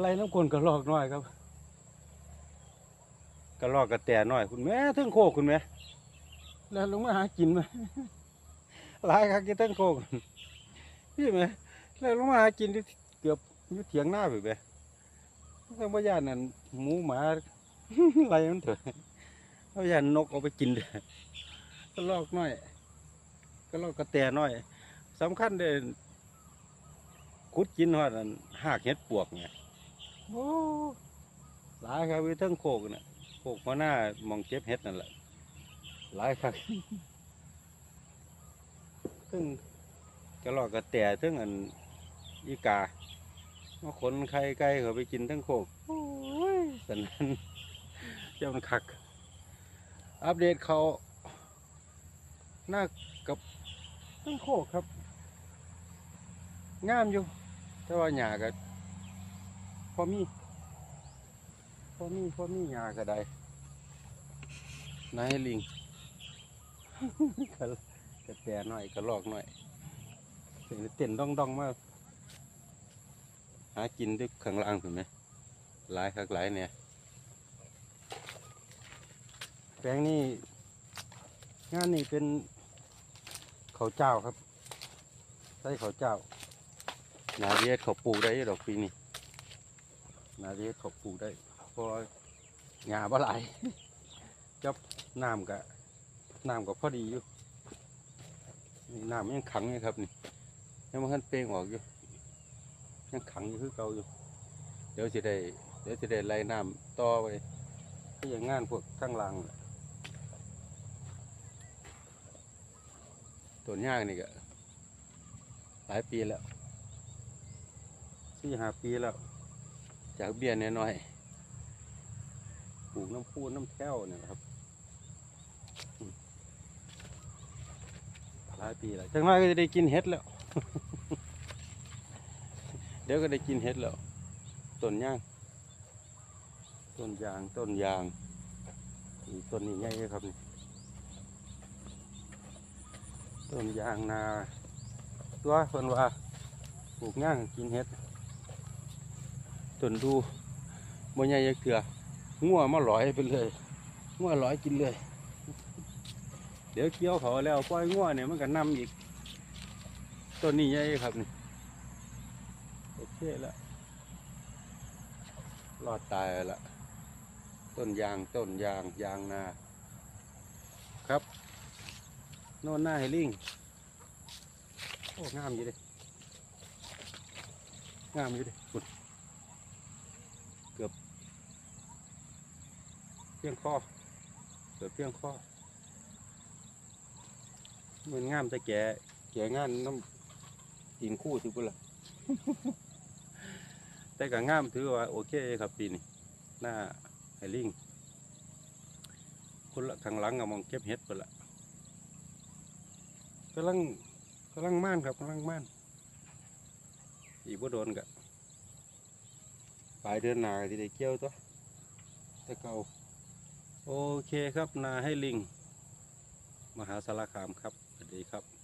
ไล่น้ำกลนกระลอกน้อยครับกระลอกกระแตน้อยคุณแม่เทึงโคกคุณแม่แล้วลงมาหากินไหมหลายครับกินเทึงโคกพี่ไหมแล้วลงมาหากินที่เกือบอยู่เถียงหน้าไปไปทั้งพยานนั่นหมูหมาไล่มันเถอะพยานนกเอาไปกินเลยกระลอกน้อยกระลอกกระแตน้อยสำคัญเด่น ขุดกินฮอดอันหากเห็ดปวกเนี่ยโอ้หลายครับวิเทั้งโคกน่ะโคกหัวหน้ามองเก็บเห็ดนั่นแหละหลายครับซึ่งกระรอกกระแตซึ่งอันอีกามาขนไข่ไก่เขาไปกินทั้งโคกโอ้ยสนั่นเจ้ามันคัก อัปเดตเขาหน้ากับทั้งโคกครับ งามอยู่ แต่ว่าหญ้าก็พอมีพอมีพอมีหญ้าก็ได้นายลิงก็ก็แต่หน่อยก็ลอกหน่อยเสียงเต้นดองดองมากหากินด้วยข้างล่างเห็นไหมหลายคักหลายเนี่ยแปลงนี้งานนี้เป็นเขาเจ้าครับใส่เขาเจ้า นาเรียเขาปลูกได้ดอกปีนี้นาเรียเขาปลูกได้เพราะหญ้าบ่หลายจับน้ำกะน้ำก็พอดีอยู่นี่น้ำยังขังอยู่ครับนี่ยังมันเปลงออกอยู่ยังขังอยู่คือเก่าอยู่ เดี๋ยวสิได้ เดี๋ยวสิได้ไล่น้ำต่อไปก็อย่างงานพวกข้างล่างน่ะต้นยางนี่ก็หลายปีแล้ว สี่ห้าปีแล้ว จากเบี้ยน้อยๆปลูกน้ำพูน้ำแท้วเนี่ยนะครับอืมหลายปีแล้วจังไรก็จะได้กินเห็ดแล้ว เดี๋ยวก็ได้กินเห็ดแล้ว ต้นย่าง ต้นยาง ต้นยางนี่ต้นนี้ใหญ่เลยครับนี่ต้นยางนา ตัวคนว่าปลูกย่างกินเห็ด ต้นดูบ่ใหญ่ยักเถื่องัวมาหลอยไปเลยงัวหลอยกินเลย เดี๋ยวเกี่ยวเขาแล้วปล่อยงัวเนี่ยมันก็นำอีกต้นนี้ใหญ่ครับนี่โอเคแล้วรอดตายล้วต้นยางต้นยางยางนา ครับ โน่นหน้าให้ลิงโอ้งามอยู่เดิงามอยู่ เดิคุณเพียงข้อเกิดเพียงข้อเหมือนงามแต่แก่แก่งานน้ำกินคู่ถือปุ่นละแต่ก็งามถือว่าโอเคครับปีนี้หน้าไฮลิงคนละข้างหลังก็มองเก็บเห็ดไปละกำลังกำลังม่านครับกำลังม่านอีกบ่โดนกะ ปลายเดือนหนาที่ได้เกี่ยวตัวตะเกาโอเคครับนาให้ลิง มหาสารคามครับสวัสดีครับ